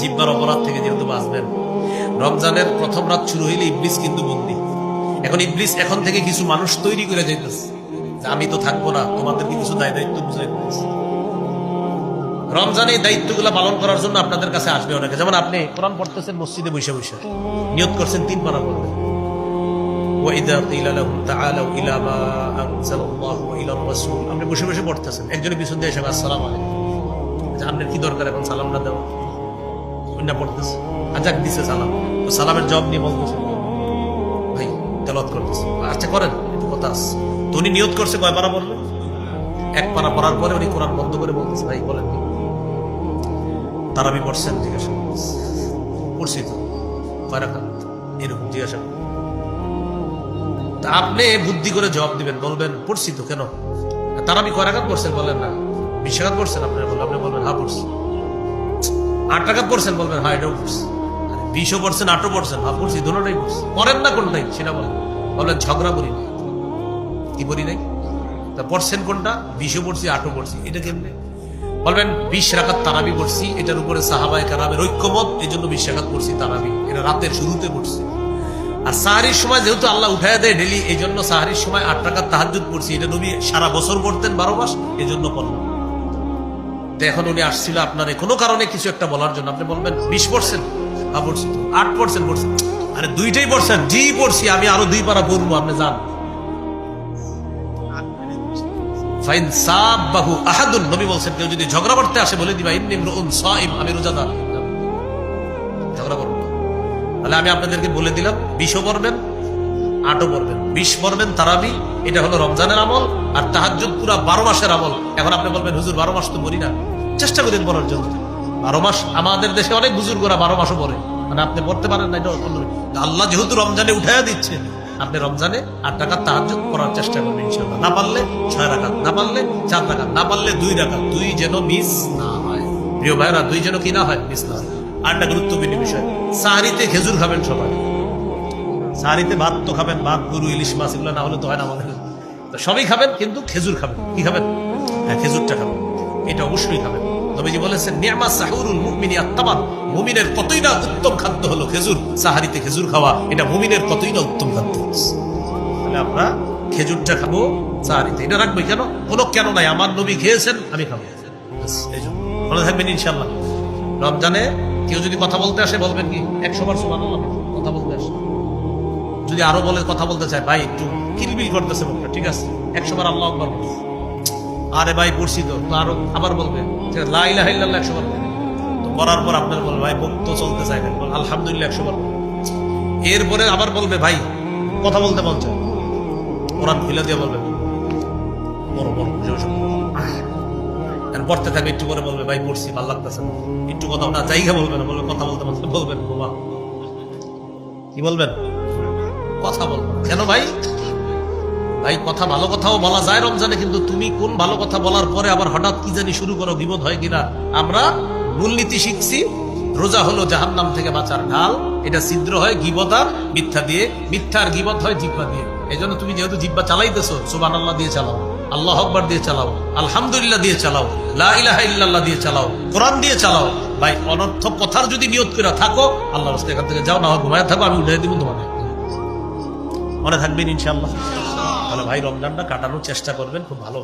জিব্বার অপরাধ থেকে যেহেতু বাঁচবেন। রমজানের প্রথম রাত শুরু হইলে ইবলিস কিন্তু বন্দি। এখন ইবলিস এখন থেকে কিছু মানুষ তৈরি করে যেতেছে আমি তো থাকব না, তোমাদেরকে কিছু দায় দায়িত্ব বুঝাই দিতেছি। রমজানে এই দায়িত্বগুলো পালন করার জন্য আপনাদের কাছে আসবে অনেকে। যেমন আপনি কোরআন পড়তেছেন, মসজিদে বসে বসে। নিয়োগ করছেন, তিন পারা পড়বেন। আপনি বসে বসে পড়তেছেন। একজনের পিছন দিয়ে এসে আসসালাম আলাইকুম। আপনার কি দরকার? এখন সালাম না দেওয়া অন্য পড়তেছে। আজাক দিছে সালাম। তো সালামের জবাব নিয়ে বলতেছে। ভাই তেলত করতেছে। আচ্ছা করেন, একটু কথা আছে। তো উনি নিয়ত করছে কয় পারা বললেন এক পারা পড়ার পরে উনি কোরআন বন্ধ করে বলতেছে, ভাই, বলেন তারাবি পড়ছেন, জিজ্ঞাসা পড়ছি তো। এরকম জিজ্ঞাসা তা আপনি বুদ্ধি করে জবাব দিবেন, বলবেন, পড়ছি তো কেন? কয় রাখাত পড়ছেন, বলেন না। বিশ রাখাত পড়ছেন আপনার বলবেন, আপনি বলবেন হ্যাঁ পড়ছি। আট রাখাত পড়ছেন বলবেন হ্যাঁ এটাও পড়ছি। বিশও পড়ছেন, আটও পড়ছেন হ্যাঁ পড়ছি দুটোটাই পড়ছি। পড়েন না কোনটাই, সেটা বলেন। বলবেন, ঝগড়া করি না। কি বলি নাই? তা পড়ছেন কোনটা? বিশও পড়ছি, আটও পড়ছি। এটা কেমনে? বলবেন, বিশ রাখাত তারাবি পড়ছি, এটার উপরে সাহাবায় কারামের ঐক্যমত এই জন্য বিশ রাখাত পড়ছি তারাবি। এটা রাতের শুরুতে পড়ছি। আর সাহারির সময় যেহেতু আল্লাহ উঠায় দেয় ডেলি এই জন্য সাহারির সময় আট টাকার তাহাজুদ পড়ছি। এটা নবী সারা বছর পড়তেন বারো মাস এই জন্য পড়লাম। এখন উনি আসছিল আপনার কোনো কারণে কিছু একটা বলার জন্য। আপনি বলবেন, বিশ হ্যাঁ পড়ছি আট পড়ছেন আরে দুইটাই পড়ছেন? জি, পড়ছি। আমি আরও দুই পারা পড়ব, আপনি যান। ঝগড়া আসে, বলে আমি ঝগড়া আমি আপনাদেরকে বলে দিলাম, বিশও পড়বেন আটও পড়বেন। বিশ পড়বেন তারাবি, এটা হলো রমজানের আমল, আর তাহাজ্জুদ পুরা বারো মাসের আমল। এখন আপনি বলবেন, হুজুর, বারো মাস তো মরি না। চেষ্টা করেন পড়ার জন্য। বারো মাস, আমাদের দেশে অনেক বুজুর্গরা বারো মাসও পড়ে। মানে আপনি পড়তে পারেন না, এটা আল্লাহ যেহেতু রমজানে উঠাইয়া দিচ্ছেন আপনি রমজানে আট টাকা তাহাজ্জুদ করার চেষ্টা করবেন ইনশাল্লাহ না পারলে ছয় রাখাত না পারলে চার রাখাত না পারলে দুই রাখাত দুই যেন মিস না হয়। প্রিয় ভাইরা দুই যেন কি না হয়, মিস না হয়। আরেকটা গুরুত্বপূর্ণ বিষয় সাহারিতে খেজুর খাবেন সবাই। সাহারিতে ভাত তো খাবেন, ভাত, গরু, ইলিশ, মাছ, এগুলো না হলে তো হয় না আমাদের। তো সবই খাবেন, কিন্তু খেজুর খাবেন। কি খাবেন? হ্যাঁ খেজুরটা খাবেন। এটা অবশ্যই খাবেন। নবীজি বলেছেন, নিয়ামা সাহুরুল মুমিনি আত্মাবান মুমিনের কতই না উত্তম খাদ্য হলো খেজুর, সাহারিতে খেজুর খাওয়া, এটা মুমিনের কতই না উত্তম খাদ্য। তাহলে আমরা খেজুরটা খাব, সাহারিতে। এটা রাখব কেন? কোনো কেন নাই, আমার নবী খেয়েছেন, আমি খাব। এই ভালো থাকবেন ইনশাল্লাহ রমজানে কেউ যদি কথা বলতে আসে, বলবেন কি? একশো বার সমান কথা বলতে আসে। যদি আরও বলে কথা বলতে চায় ভাই একটু কিলবিল করতেছে মুখটা ঠিক আছে? একশো বার আল্লাহ আকবর আরে ভাই পড়ছি তো আরও আবার বলবে। যে লাইলাহ একশো বার বলবে। তো করার পর আপনার বলবে ভাই মুখ তো চলতে চায় না। বল, আলহামদুলিল্লাহ একশো বার বলবে। এরপরে আবার বলবে ভাই কথা বলতে মন চায় কোরআন খুলে দিয়ে বলবে বড় বড় পড়তে থাকবে একটু করে বলবে ভাই পড়ছি ভালো লাগতেছে। একটু কথা না জায়গা বলবে না বলবে কথা বলতে বলতে বলবেন বাবা কি বলবেন? কথা বলব। কেন ভাই? ভাই, কথা ভালো কথাও বলা যায় রমজানে, কিন্তু তুমি কোন ভালো কথা বলার পরে আবার হঠাৎ কি জানি শুরু করো, বিপদ হয় কিনা? আমরা মূলনীতি শিখছি, রোজা হলো জাহান্নাম থেকে বাঁচার ঢাল। এটা ছিদ্র হয় গিবতার মিথ্যা দিয়ে। মিথ্যার গিবত হয় জিব্বা দিয়ে। এই জন্য তুমি যেহেতু জিব্বা চালাইতেছো সুবান আল্লাহ দিয়ে চালাও। আল্লাহ আকবার দিয়ে চালাও। আলহামদুলিল্লাহ দিয়ে চালাও। লা ইলাহা ইল্লাল্লাহ দিয়ে চালাও। কোরআন দিয়ে চালাও। ভাই অনর্থ কথার যদি নিয়ত করে থাকো আল্লাহ রাস্তায় এখান থেকে যাও, না হয় ঘুমায় থাকো, আমি উঠে দিব তোমাকে। মনে থাকবেন ইনশাল্লাহ তাহলে ভাই রমজানটা কাটানোর চেষ্টা করবেন খুব ভালো